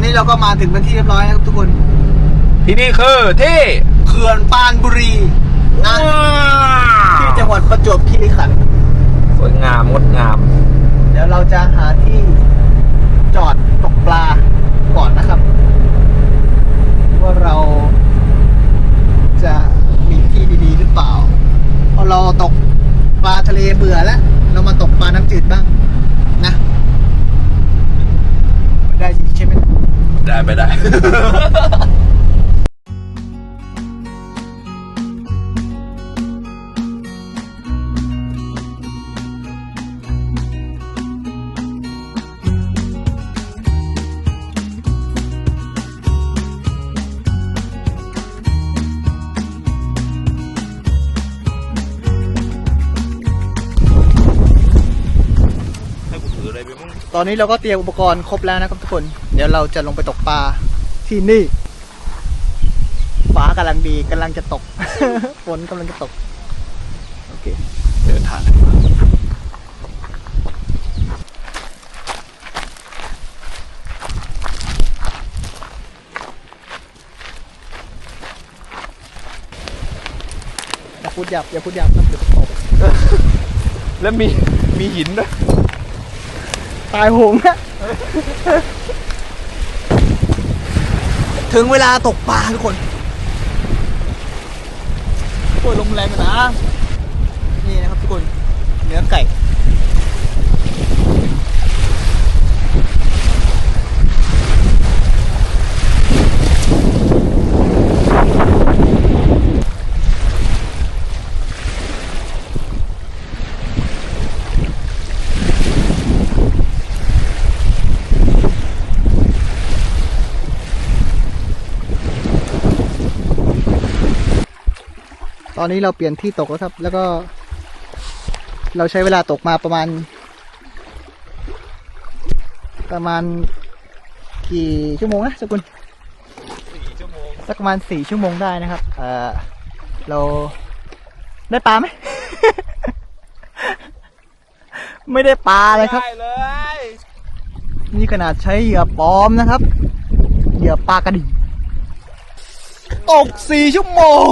อนนี้เราก็มาถึงเป็นที่เรียบร้อยนะครับทุกคน ที่นี่คือที่เขื่อนปานบุรีนะที่จังหวัดประจวบคีรีขันธ์สวยงามงดงาม เดี๋ยวเราจะหาที่จอดตกปลาก่อนนะครับ ว่าเราจะมีที่ดีๆหรือเปล่าเพราะเราตกปลาทะเลเบื่อแล้ว เรามาตกปลาน้ำจืดบ้าง นะไม่ได้สิใช่ไหม ได้ไปได้ ให้กูถืออะไรไปมึง ตอนนี้เราก็เตรียมอุปกรณ์ครบแล้วนะครับทุกคน เดี๋ยวเราจะลงไปตกปลา ที่นี่ ฟ้ากำลังดีกำลังจะตก ฝนกำลังจะตก โอเค เดินทางกันมาอย่าพูดหยาบอย่าพูดหยาบนะเดี๋ยวจะตกแล้วมีมีหินด้วย ตายโหงนะ ถึงเวลาตกปลาทุกคนโอ้ยลมแรงนะ นี่นะครับทุกคน เนื้อไก่ อนนี้เราเปลี่ยนที่ตกแล้วครับ แล้วก็ เราใช้เวลาตกมาประมาณ ประมาณกี่ชั่วโมงนะสกุลสี่ชั่วโมงสักประมาณสี่ชั่วโมงได้นะครับ เออเราได้ปลาไหม ไม่ได้ปลาเลยครับ ได้เลย นี่ขนาดใช้เหยื่อปลอมนะครับ เหยื่อปลากระดิ่งตกสี่ชั่วโมง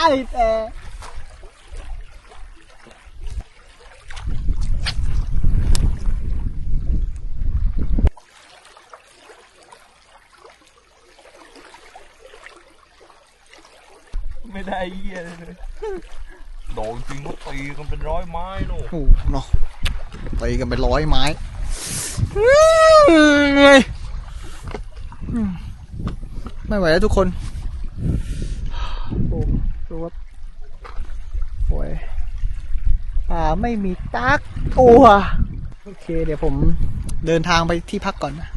ได้แต่ไม่ได้เยี่ยเลยโดนจริงเขาตีกันเป็นร้อยไม้โน่โอ้โหเนาะไปกันไปร้อยไม้เหนื่อยอืมไม่ไหวแล้วทุกคนโอ้ดูว่าโอ้ย่าไม่มีตักตัวโอเค เดี๋ยวผมเดินทางไปที่พักก่อนนะ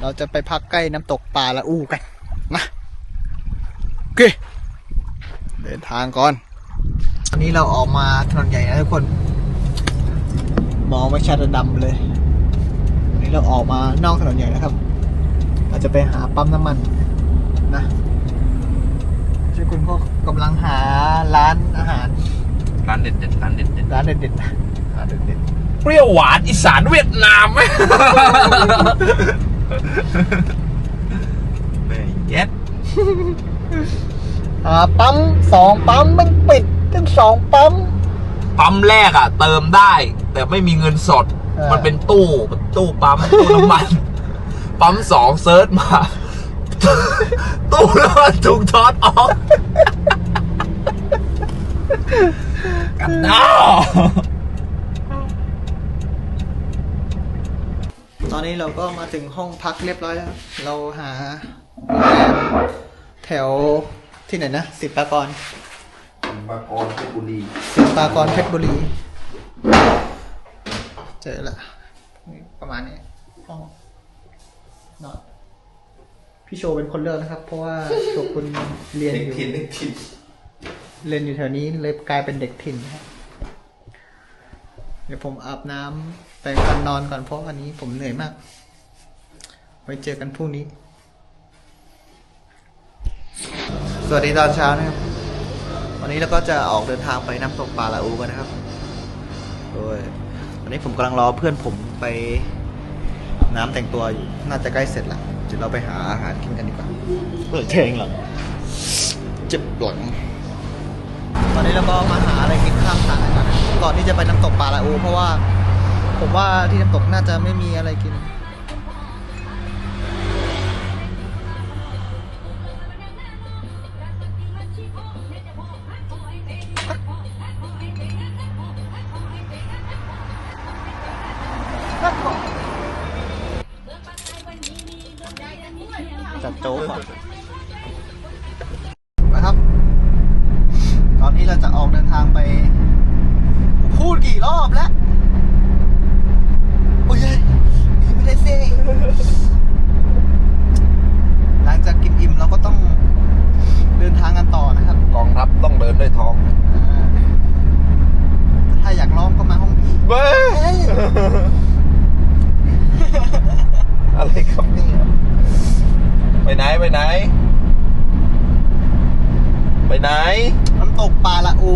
เราจะไปพักใกล้น้ำตกป่าละอูกันนะโอเค เดินทางก่อนอันนี้เราออกมาถนนใหญ่นะทุกคน มองไม่ชัดดำเลยอันนี้เราออกมานอกถนนใหญ่นะครับ เราจะไปหาปั๊มน้ำมันนะช่วยคุณพ่อกำลังหาร้านอาหาร ร้านเด็ดเด็ดร้านเด็ดเด็ดร้านเด็ดๆนะร้านเด็ดเปรี้ยวหวานอีสานเวียดนามไหมไม่เย็ดๆหาปั๊มสองปั๊มมันปิดทั้งสองปั๊มปั๊มแรกอะ เติมได้ แต่ไม่มีเงินสดเออมันเป็นตู้ตู้ปั๊มตู้น้ำมัน ปั๊มสองเซิร์ชมา ตู้น้ำมันถูกทอดออก กันดาวตอนนี้เราก็มาถึงห้องพักเรียบร้อยแล้ว เราหาโรงแรมแถวที่ไหนนะสิบปากรบากรเพชรบุรีสิบปากรเพชรบุรี เจอละนี่ประมาณนี้ห้องนอนพี่โชว์เป็นคนเลือกนะครับ เพราะว่าตัวคุณเรียนเด็กอยู่ถิ่นเด็กถิ่น เรียนอยู่แถวนี้เลยกลายเป็นเด็กถิ่นนะครับเดี๋ยวผมอาบน้ำแต่งฟันนอนก่อนเพราะวันนี้ผมเหนื่อยมาก ไว้เจอกันพรุ่งนี้ สวัสดีตอนเช้านะครับ วันนี้เราก็จะออกเดินทางไปน้ำตกปลาละอูกันนะครับโดยวันนี้ผมกำลังรอเพื่อนผมไปน้ำแต่งตัวอยู่ น่าจะใกล้เสร็จแล้วเดี๋ยวเราไปหาอาหารกินกันดีกว่าเปิดเทงหลังเจ็บหลัง ตอนนี้เราก็มาหาอะไรกินข้างทางกันก่อนนะก่อนที่จะไปน้ำตกปลาละอูเพราะว่า ผมว่าที่น้ำตกน่าจะไม่มีอะไรกิน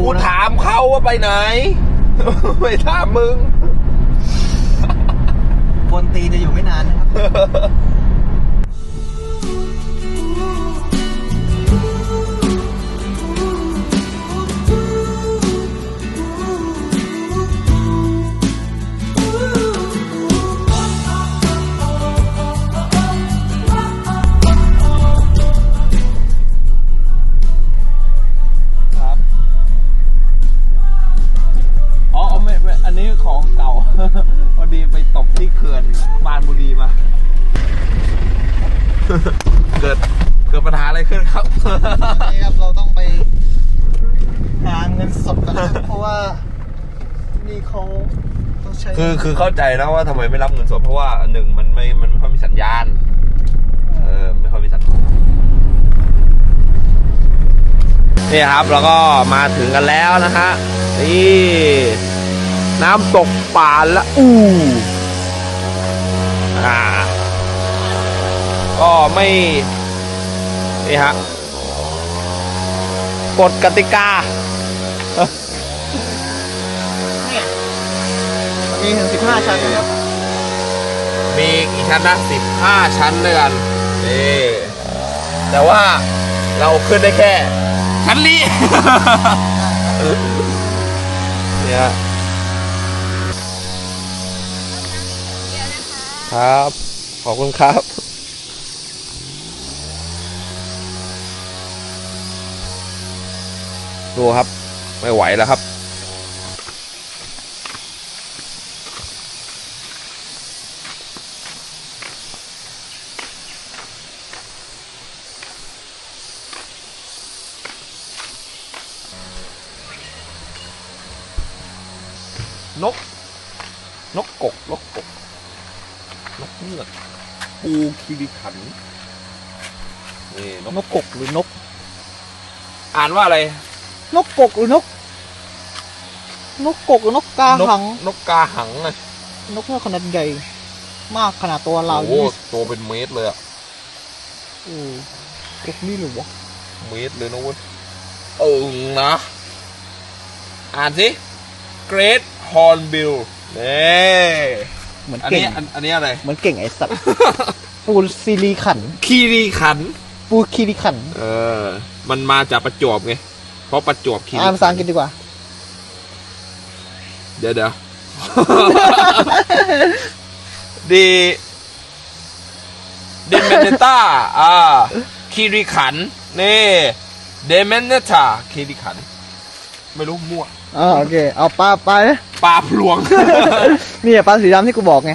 กูถามเขาว่าไปไหน ไม่ถามมึง คนตีนจะอยู่ไม่นานนะครับ นี่เขาต้องใช้คือคือเข้าใจนะว่าทำไมไม่รับเงินสดเพราะว่าหนึ่งมันไม่มันไม่ค่อยมีสัญญาณ เออไม่ค่อยมีสัญญาณนี่ครับแล้วก็มาถึงกันแล้วนะฮะนี่น้ำตกป่าละอูอ่าก็ไม่นี่ฮะกฎกติกา มีถึงสิบห้าชั้นนะครับ มีกี่ชั้นนะสิบห้าชั้นด้วยกันนี่แต่ว่าเราขึ้นได้แค่ ชั้นนี้เนี่ยครับ ขอบคุณครับดูครับ ไม่ไหวแล้วครับ นก นกกกนกกกนกเงือกปูคิริขันนี่นกนกกกหรือนก อ่านว่าอะไร นกกกหรือนก นกกกหรือนกกานกหัง นกกาหังอะนกเงือกขนาดใหญ่ มากขนาดตัวเราโอ้โหยี่โตเป็นเมตรเลยอะโอ้กกนี่หรือวะเมตรเลยนะเว้ยเออนะ อ่านสิ Great Hornbill นี่เหมือนอันเก่นี้งอันอันนี้อะไร เหมือนเก่งไอ้สัตว์ ปูซิลิขันคีรีขันปูคิริขันเออ มันมาจากประจวบไง เพราะประจวบคีรีอ่านภาษาอังกฤษดีกว่า เดี๋ยวเดี๋ยวดีเดเมนต้าอ่าคีรีขันนี่เดเมนเตาคีรีขันไม่รู้มั่ว อ่าโอเค เอาปลาปลาเนี่ยปลาพลวง นี่ปลาสีดำที่กูบอกไง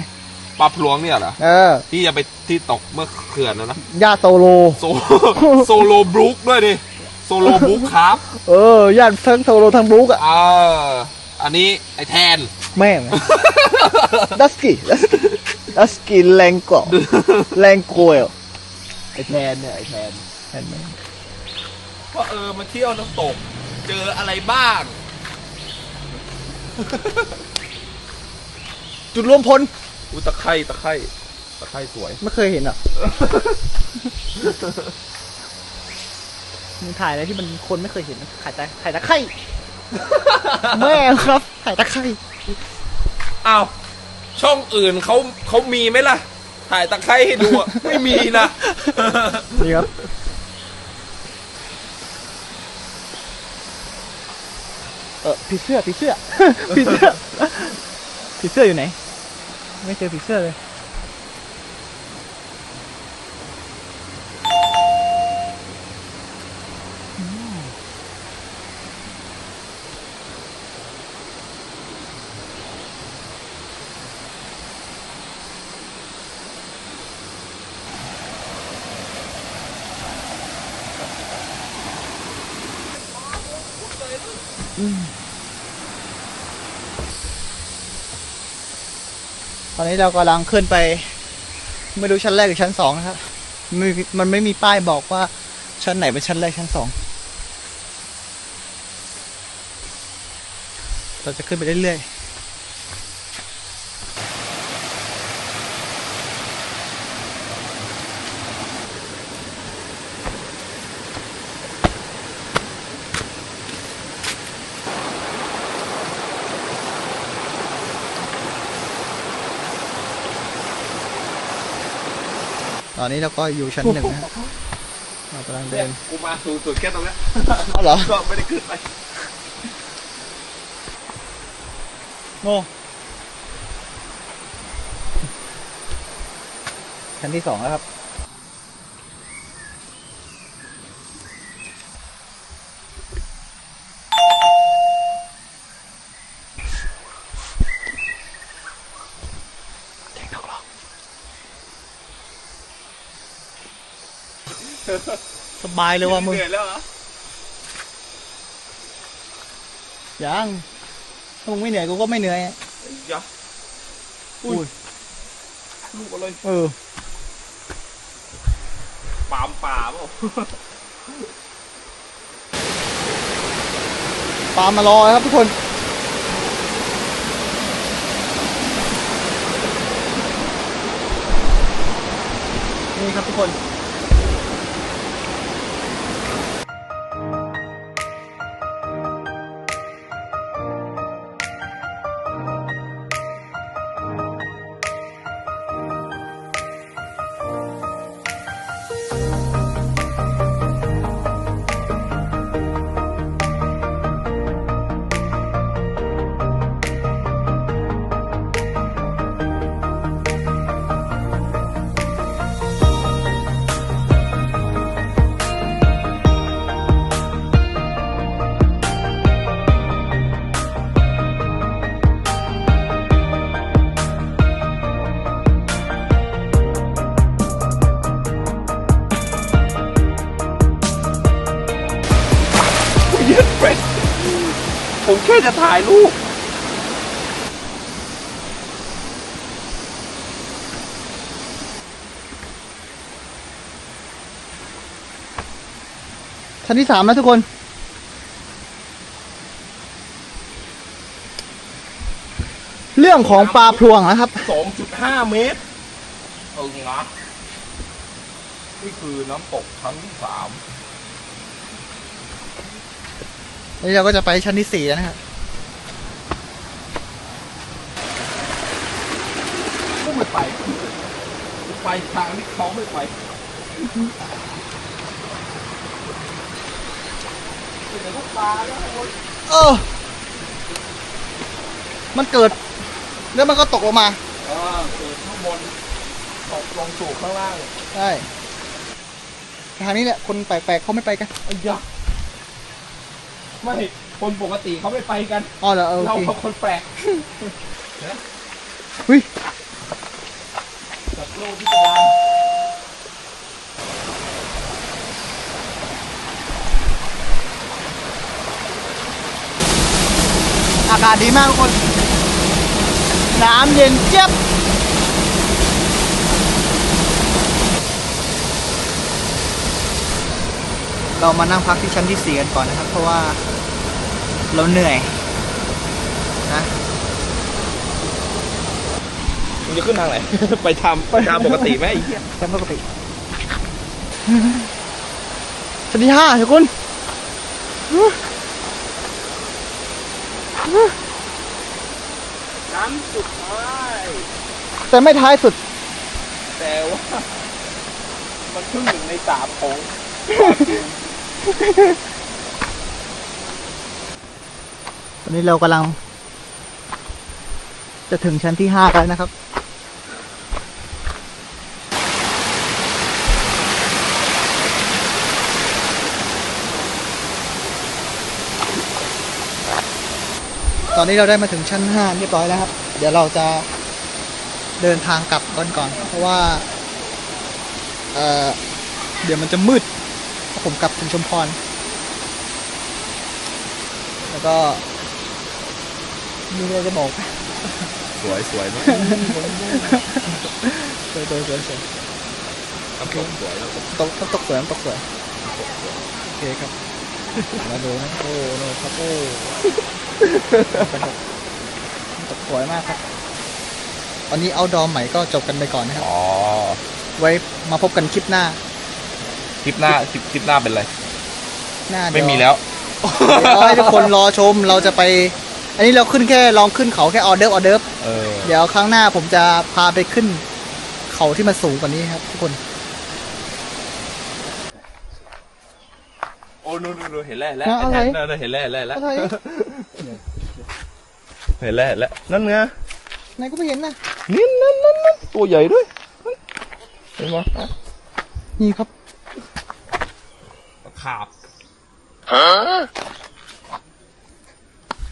ปลาพลวงเนี่ยเหรอ เออ ที่จะไปที่ตกเมื่อเขื่อนนะนะญาติโซโล โซโซโลบรูคด้วยดิ โซโลบรูคครับเออญาติทั้งโซโลทั้งบลูกอะเอออันนี้ไอแทน แม่ง ดัสกี้ดัสกี้ดัสกี้แรงกว่าแรงโกยไอแทนเนี่ยไอแทน เห็นไหม ว่าเออมาเที่ยวน้ำตก เจออะไรบ้าง จุดรวมพลอุยตะไคร่ตะไคร่ตะไคร่สวย ไม่เคยเห็นอะ มึงถ่ายอะไรที่มันคนไม่เคยเห็นนะถ่ายแต่ถ่ายตะไคร่แม่ครับ ถ่ายตะไคร่อ้าว ช่องอื่นเขาเขามีไหมล่ะ ถ่ายตะไคร้ให้ดูอะไม่มีนะ นี่ครับ ออผีเสื้อผีเสื้อผีเสื้อผีเสื้ออยู่ไหน ไม่เจอผีเสื้อเลย ตอนนี้เรากำลังขึ้นไป ไม่รู้ชั้นแรกหรือชั้นสองนะครับม,มันไม่มีป้ายบอกว่าชั้นไหนเป็นชั้นแรกชั้นสองเราจะขึ้นไปเรื่อยๆ ตอนนี้เราก็อยู่ชั้นหนึ่งนะฮะเรากำลังเดิเนี่ยนกูมาสูงสุดแค่ตรงเนี้ยเอาเหรอก็ไม่ได้ขึ้นไปโมชั้นที่สองแล้วครับ เด็กนกหรอก สบายเลยว่ะมึงเหนื่อยแล้วเหรอยังถ้ามึงไม่เหนื่อยกูก็ไม่เหนื่อยอะยะอุ้ยลูกอะไรเออปามป่าเปล่าปาล์มมารอครับทุกคนนี่ครับทุกคน จะถ่ายรูปชั้นที่สามแล้วทุกคน เรื่องของปลาพลวงนะครับ2.5เมตรเอองัดนี่คือน้ำตกชั้นที่สาม นี่เราก็จะไปชั้นที่สี่แล้วนะครับ ไม่ไปไปทางที่เขาไม่ไปเป็นลูกปลาแล้วโอ้ยเออ มันเกิด แล้วมันก็ตกลงมาเออเกิดข้างบนตกลงสู่ข้างล่างใช่ทางนี้แหละคนแปลกๆเขาไม่ไปกันไอ้ยะไม่คนปกติเขาไม่ไปกันอ๋อเหรอเออโอเราเคเป็นคนแปลกเฮ้ยสัตว์โลกพิสดารอากาศดีมากทุกคน น้ำเย็นเจี๊ยบเรามานั่งพักที่ชั้นที่สี่กันก่อนนะครับ เพราะว่าเราเหนื่อยนะ จะขึ้นทางไหน ไปทำไปทางปกติไหมไอ้เหี้ยชั้นปกติชั้นที่ห้าทุกคนชั้นสุดท้ายแต่ไม่ท้ายสุด แต่ว่า มันครึ่งหนึ่งในสามของตอนนี้เรากำลัง จะถึงชั้นที่ห้าแล้วนะครับ ตอนนี้เราได้มาถึงชั้นห้าเรียบร้อยแล้วครับ เดี๋ยวเราจะเดินทางกลับก่อนก่อน เพราะว่าเอ่อเดี๋ยวมันจะมืดถ้าผมกลับถึงชุมพร แล้วก็มีอะไรจะบอก สวยสวยนะสวยสวยสวยสวยน้ำตกสวยน้ำตกตกน้ำตกสวยน้ำตกสวย โอเคครับ มาดูนะโอ้โนครับโอ้น้ำ ตกสวยมากครับวันนี้เอาดอมใหม่ก็จบกันไปก่อนนะครับ อ๋อ ไว้มาพบกันคลิปหน้า คลิปหน้าคลิปคลิปหน้าเป็นไร หน้าไม่เดี๋ยวมีแล้ว เดี๋ยวให้ทุกคนรอชมเราจะไป อันนี้เราขึ้นแค่ลองขึ้นเขาแค่ออเดิร์ฟออเดิร์ฟเออ เดี๋ยวครั้งหน้าผมจะพาไปขึ้น เขาที่มันสูงกว่านี้ครับ ทุกคน โอ้นู่นนู่นเห็นแล้วเห็นแล้วอะไรนั่นเห็นแล้วเห็นแล้วเห็นแล้ว เห็นแล้วเห็นแล้วนั่นไงไหนก็ไม่เห็นนะนี่นั่นนั่นนั่นตัวใหญ่ด้วยเห็นไหมนี่ครับขาบ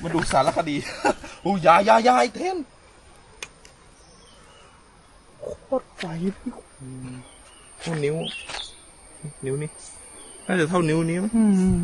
มาดูสารคดีโอ้ยายายายเทนโคตรไฟเท่านิ้ว นิ้วนี่น่าจะเท่านิ้วนี้มั้งอืม